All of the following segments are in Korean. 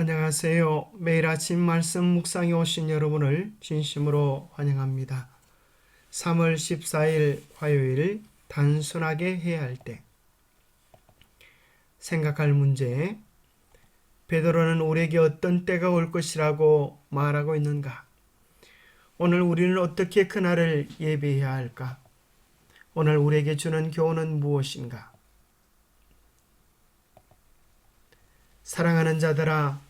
안녕하세요. 매일 아침 말씀 묵상에 오신 여러분을 진심으로 환영합니다. 3월 14일 화요일 단순하게 해야 할 때 생각할 문제 베드로는 우리에게 어떤 때가 올 것이라고 말하고 있는가? 오늘 우리는 어떻게 그날을 예배해야 할까? 오늘 우리에게 주는 교훈은 무엇인가? 사랑하는 자들아,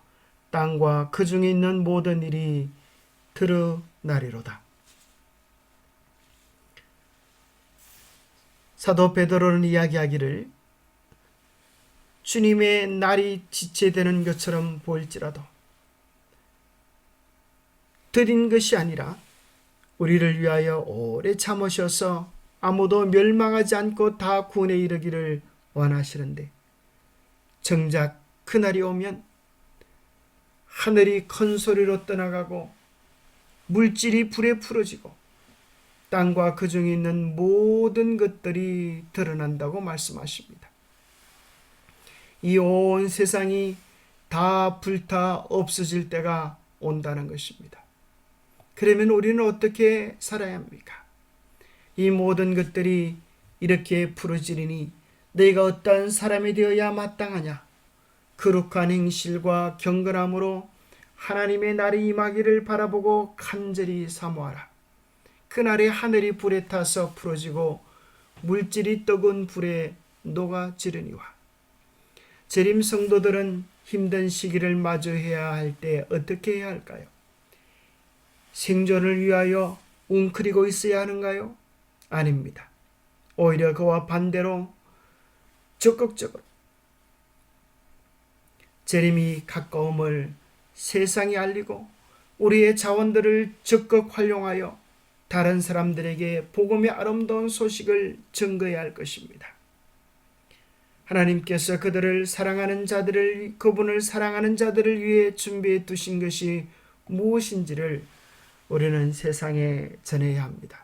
땅과 그 중에 있는 모든 일이 드러나리로다. 사도 베드로는 이야기하기를 주님의 날이 지체되는 것처럼 보일지라도 드린 것이 아니라 우리를 위하여 오래 참으셔서 아무도 멸망하지 않고 다 구원에 이르기를 원하시는데 정작 그날이 오면 하늘이 큰 소리로 떠나가고 물질이 불에 풀어지고 땅과 그 중에 있는 모든 것들이 드러난다고 말씀하십니다. 이 온 세상이 다 불타 없어질 때가 온다는 것입니다. 그러면 우리는 어떻게 살아야 합니까? 이 모든 것들이 이렇게 풀어지리니 내가 어떠한 사람이 되어야 마땅하냐? 거룩한 행실과 경건함으로 하나님의 날이 임하기를 바라보고 간절히 사모하라. 그날에 하늘이 불에 타서 풀어지고 물질이 뜨거운 불에 녹아 지르니와 재림 성도들은 힘든 시기를 마주해야 할 때 어떻게 해야 할까요? 생존을 위하여 웅크리고 있어야 하는가요? 아닙니다. 오히려 그와 반대로 적극적으로 재림이 가까움을 세상에 알리고 우리의 자원들을 적극 활용하여 다른 사람들에게 복음의 아름다운 소식을 전거해야 할 것입니다. 하나님께서 그들을 사랑하는 자들을 그분을 사랑하는 자들을 위해 준비해 두신 것이 무엇인지를 우리는 세상에 전해야 합니다.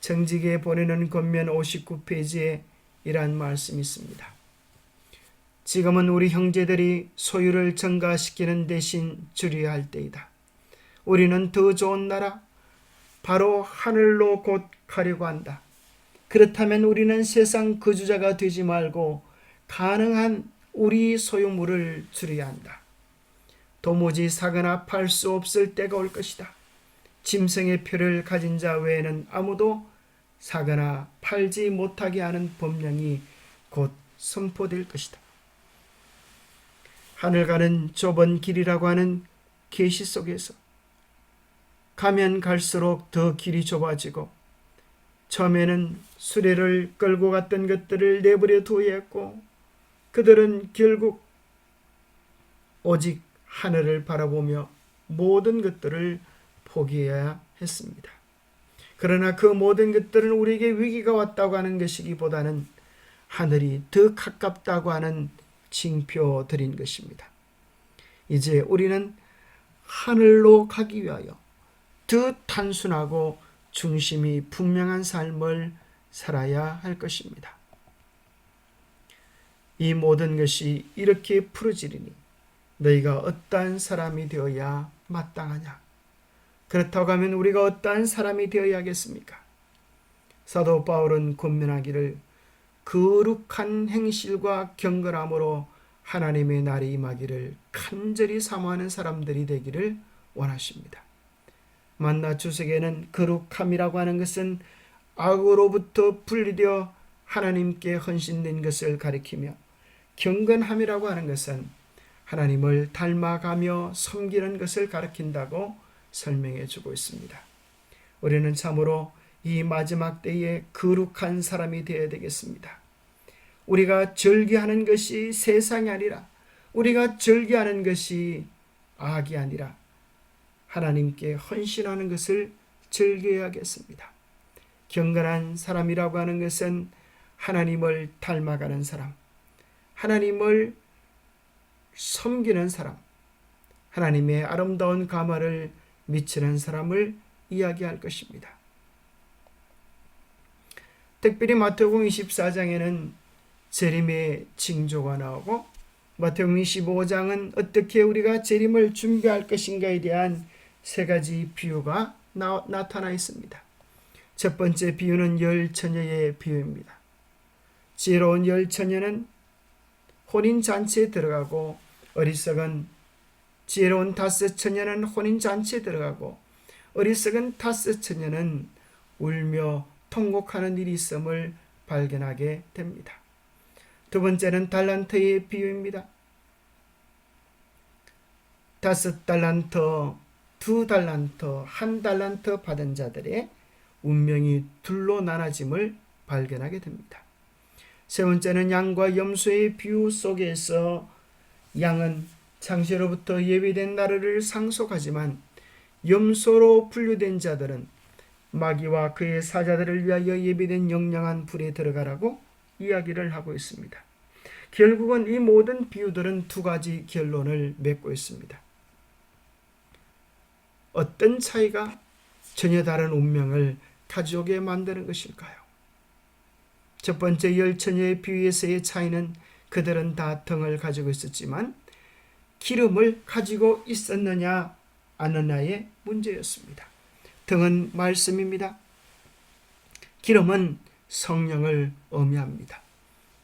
정직에 보내는 권면 59페이지에 이러한 말씀이 있습니다. 지금은 우리 형제들이 소유를 증가시키는 대신 줄여야 할 때이다. 우리는 더 좋은 나라, 바로 하늘로 곧 가려고 한다. 그렇다면 우리는 세상 거주자가 되지 말고 가능한 우리 소유물을 줄여야 한다. 도무지 사거나 팔 수 없을 때가 올 것이다. 짐승의 표를 가진 자 외에는 아무도 사거나 팔지 못하게 하는 법령이 곧 선포될 것이다. 하늘 가는 좁은 길이라고 하는 계시 속에서 가면 갈수록 더 길이 좁아지고 처음에는 수레를 끌고 갔던 것들을 내버려 했고 그들은 결국 오직 하늘을 바라보며 모든 것들을 포기해야 했습니다. 그러나 그 모든 것들은 우리에게 위기가 왔다고 하는 것이기보다는 하늘이 더 가깝다고 하는 징표 드린 것입니다. 이제 우리는 하늘로 가기 위하여 더 단순하고 중심이 분명한 삶을 살아야 할 것입니다. 이 모든 것이 이렇게 풀어지리니 너희가 어떠한 사람이 되어야 마땅하냐? 그렇다고 하면 우리가 어떠한 사람이 되어야 겠습니까? 사도 바울은 권면하기를 거룩한 행실과 경건함으로 하나님의 날이 임하기를 간절히 사모하는 사람들이 되기를 원하십니다. 만나 주석에는 거룩함이라고 하는 것은 악으로부터 분리되어 하나님께 헌신된 것을 가리키며 경건함이라고 하는 것은 하나님을 닮아가며 섬기는 것을 가리킨다고 설명해 주고 있습니다. 우리는 참으로 이 마지막 때에 거룩한 사람이 되어야 되겠습니다. 우리가 절기하는 것이 세상이 아니라 우리가 절개하는 것이 악이 아니라 하나님께 헌신하는 것을 즐겨야겠습니다. 경건한 사람이라고 하는 것은 하나님을 닮아가는 사람, 하나님을 섬기는 사람, 하나님의 아름다운 가마를 미치는 사람을 이야기할 것입니다. 특별히 마태복음 24장에는 재림의 징조가 나오고 마태복음 25장은 어떻게 우리가 재림을 준비할 것인가에 대한 세 가지 비유가 나, 나타나 있습니다. 첫 번째 비유는 열 처녀의 비유입니다. 지혜로운 열 처녀는 혼인 잔치에 들어가고 어리석은 지혜로운 다섯 처녀는 혼인 잔치에 들어가고 어리석은 다섯 처녀는 울며 통곡하는 일이 있음을 발견하게 됩니다. 두 번째는 달란트의 비유입니다. 다섯 달란트, 두 달란트, 한 달란트 받은 자들의 운명이 둘로 나눠짐을 발견하게 됩니다. 세 번째는 양과 염소의 비유 속에서 양은 창세로부터 예비된 나라를 상속하지만 염소로 분류된 자들은 마귀와 그의 사자들을 위하여 예비된 영영한 불에 들어가라고 이야기를 하고 있습니다. 결국은 이 모든 비유들은 두 가지 결론을 맺고 있습니다. 어떤 차이가 전혀 다른 운명을 가져오게 만드는 것일까요? 첫 번째 열처녀의 비유에서의 차이는 그들은 다 등을 가지고 있었지만 기름을 가지고 있었느냐 아느냐의 문제였습니다. 등은 말씀입니다. 기름은 성령을 의미합니다.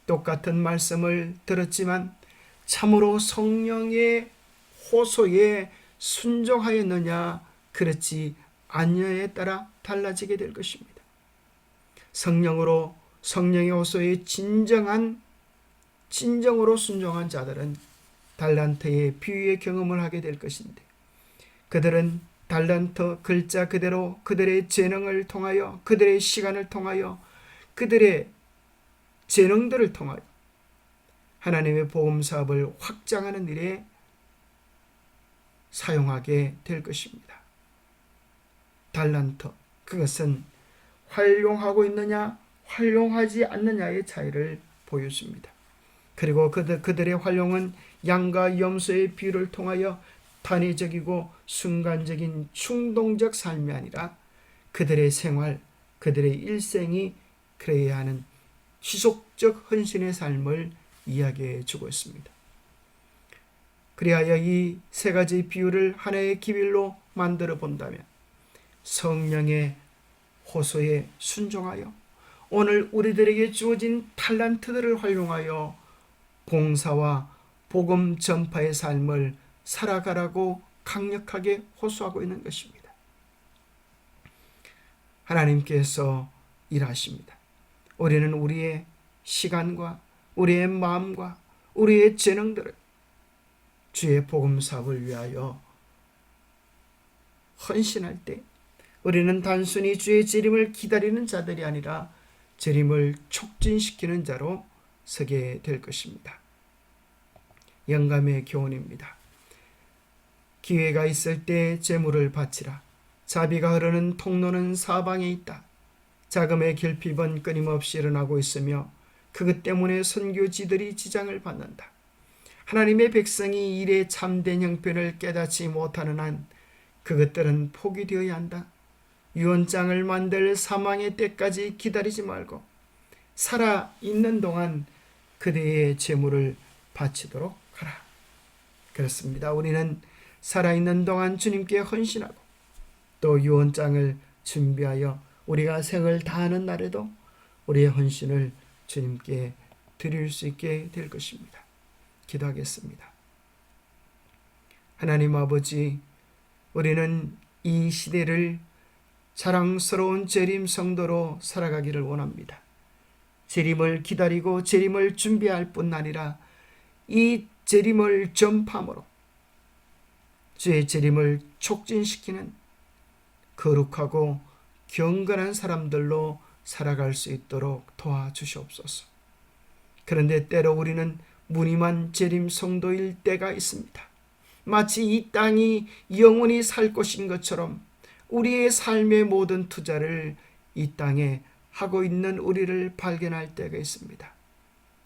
똑같은 말씀을 들었지만 참으로 성령의 호소에 순종하였느냐 그렇지 아니냐에 따라 달라지게 될 것입니다. 성령으로 성령의 호소에 진정한 진정으로 순종한 자들은 달란트의 비유의 경험을 하게 될 것인데 그들은 달란트 글자 그대로 그들의 재능을 통하여 그들의 시간을 통하여 그들의 재능들을 통하여 하나님의 복음 사업을 확장하는 일에 사용하게 될 것입니다. 달란트 그것은 활용하고 있느냐 활용하지 않느냐의 차이를 보여줍니다. 그리고 그들, 그들의 활용은 양과 염소의 비유를 통하여 단회적이고 순간적인 충동적 삶이 아니라 그들의 생활, 그들의 일생이 그래야 하는 지속적 헌신의 삶을 이야기해 주고 있습니다. 그리하여 이 세 가지 비유를 하나의 기밀로 만들어 본다면 성령의 호소에 순종하여 오늘 우리들에게 주어진 탈란트들을 활용하여 봉사와 복음 전파의 삶을 살아가라고 강력하게 호소하고 있는 것입니다. 하나님께서 일하십니다. 우리는 우리의 시간과 우리의 마음과 우리의 재능들을 주의 복음 사업을 위하여 헌신할 때 우리는 단순히 주의 재림을 기다리는 자들이 아니라 재림을 촉진시키는 자로 서게 될 것입니다. 영감의 교훈입니다. 기회가 있을 때 재물을 바치라. 자비가 흐르는 통로는 사방에 있다. 자금의 결핍은 끊임없이 일어나고 있으며 그것 때문에 선교지들이 지장을 받는다. 하나님의 백성이 일의 참된 형편을 깨닫지 못하는 한 그것들은 포기되어야 한다. 유언장을 만들 사망의 때까지 기다리지 말고 살아 있는 동안 그대의 재물을 바치도록 하라. 그렇습니다. 우리는 살아있는 동안 주님께 헌신하고 또 유언장을 준비하여 우리가 생을 다하는 날에도 우리의 헌신을 주님께 드릴 수 있게 될 것입니다. 기도하겠습니다. 하나님 아버지, 우리는 이 시대를 자랑스러운 재림 성도로 살아가기를 원합니다. 재림을 기다리고 재림을 준비할 뿐 아니라 이 재림을 전파함으로 주의 재림을 촉진시키는 거룩하고 경건한 사람들로 살아갈 수 있도록 도와주시옵소서. 그런데 때로 우리는 무늬만 재림 성도일 때가 있습니다. 마치 이 땅이 영원히 살 곳인 것처럼 우리의 삶의 모든 투자를 이 땅에 하고 있는 우리를 발견할 때가 있습니다.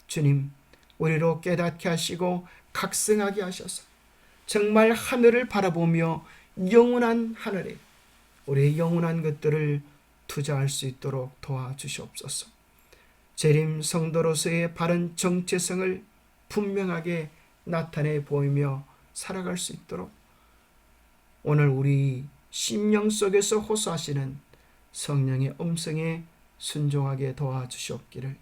주님, 우리로 깨닫게 하시고 각성하게 하셔서 정말 하늘을 바라보며 영원한 하늘에 우리의 영원한 것들을 투자할 수 있도록 도와주시옵소서. 재림 성도로서의 바른 정체성을 분명하게 나타내 보이며 살아갈 수 있도록 오늘 우리 심령 속에서 호소하시는 성령의 음성에 순종하게 도와주시옵기를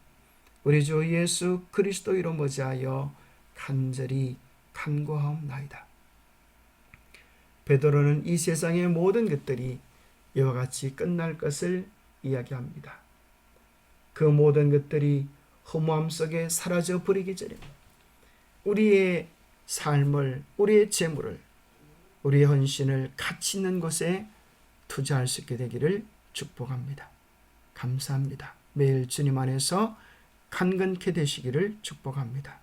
우리 주 예수 그리스도 이름 머지하여 간절히 간구하옵나이다. 베드로는 이 세상의 모든 것들이 이와 같이 끝날 것을 이야기합니다. 그 모든 것들이 허무함 속에 사라져 버리기 전에 우리의 삶을, 우리의 재물을, 우리의 헌신을 가치 있는 곳에 투자할 수 있게 되기를 축복합니다. 감사합니다. 매일 주님 안에서 간건케 되시기를 축복합니다.